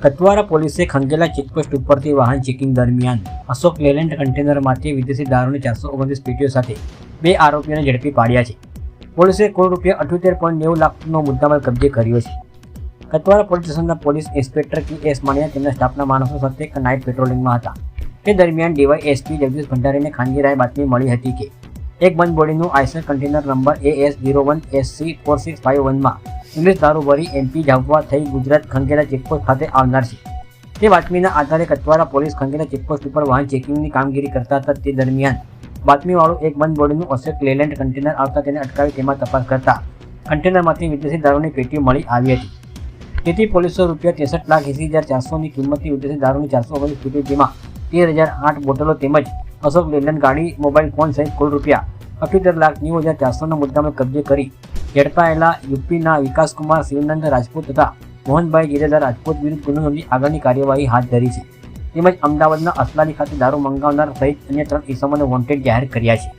કતવારા પોલીસે ખંગેલા ચેકપોસ્ટ ઉપરથી વાહન ચેકિંગ દરમિયાન અશોક લેલેન્ડ કન્ટેનરમાંથી વિદેશી દારૂની ચારસો ઓગણત્રીસ પેટીઓ સાથે બે આરોપીઓને ઝડપી પાડ્યા છે. પોલીસે કુલ રૂપિયા અઠ્યોતેર પોઈન્ટ નેવું લાખનો મુદ્દામાલ કબજે કર્યો છે. કતવારા પોલીસ સ્ટેશનના police inspector K S Maniya તેમના સ્ટાફના માણસો સાથે નાઇટ પેટ્રોલિંગમાં હતા. તે દરમિયાન ડીવાય એસપી જગદીશ ભંડારીને ખાનગી રાય બાતમી મળી હતી કે, એક બંધ બોડીનું Eicher container number A S zero one S C four six five વનમાં ઇંગ્લિશ દારૂ ભરી એમપી જામવા થઈ ગુજરાત ખંગેલા ચેકપોસ્ટ ખાતે આવનાર છે. તે બાતમીના આધારે કતવારા પોલીસ ખંગેલા ચેકપોસ્ટ ઉપર વાહન ચેકિંગની કામગીરી કરતા હતા તે દરમિયાન બાતમીવાળું એક બંધ બોડીનું અશોક લેલેન્ડ કન્ટેનર આવતા તેને અટકાવી તેમાં તપાસ કરતા કન્ટેનરમાંથી વિદેશી દારૂની પેટી મળી આવી હતી. તેથી પોલીસો રૂપિયા ત્રેસઠ લાખ એંસી હજાર ચારસોની કિંમતની વિદેશી દારૂની ચારસો ઓગણીસ પેટી જેમાં તેર હજાર આઠ બોટલો તેમજ અશોક લેલેન્ડ ગાડી, મોબાઈલ ફોન સહિત કુલ રૂપિયા અઠ્યોતેર લાખ નેવું હજાર ચારસોના મુદ્દામાં કબજે કરી ઝડપાયેલા યુપીના વિકાસકુમાર શિવનંદ રાજપૂત તથા મોહનભાઈ ગિરેધર રાજપૂત વિરુદ્ધ ગુનો નોંધી આગળની કાર્યવાહી હાથ ધરી છે. તેમજ અમદાવાદના અસલાલી ખાતે દારૂ મંગાવનાર સહિત અન્ય ત્રણ ઇસમોને વોન્ટેડ જાહેર કર્યા છે.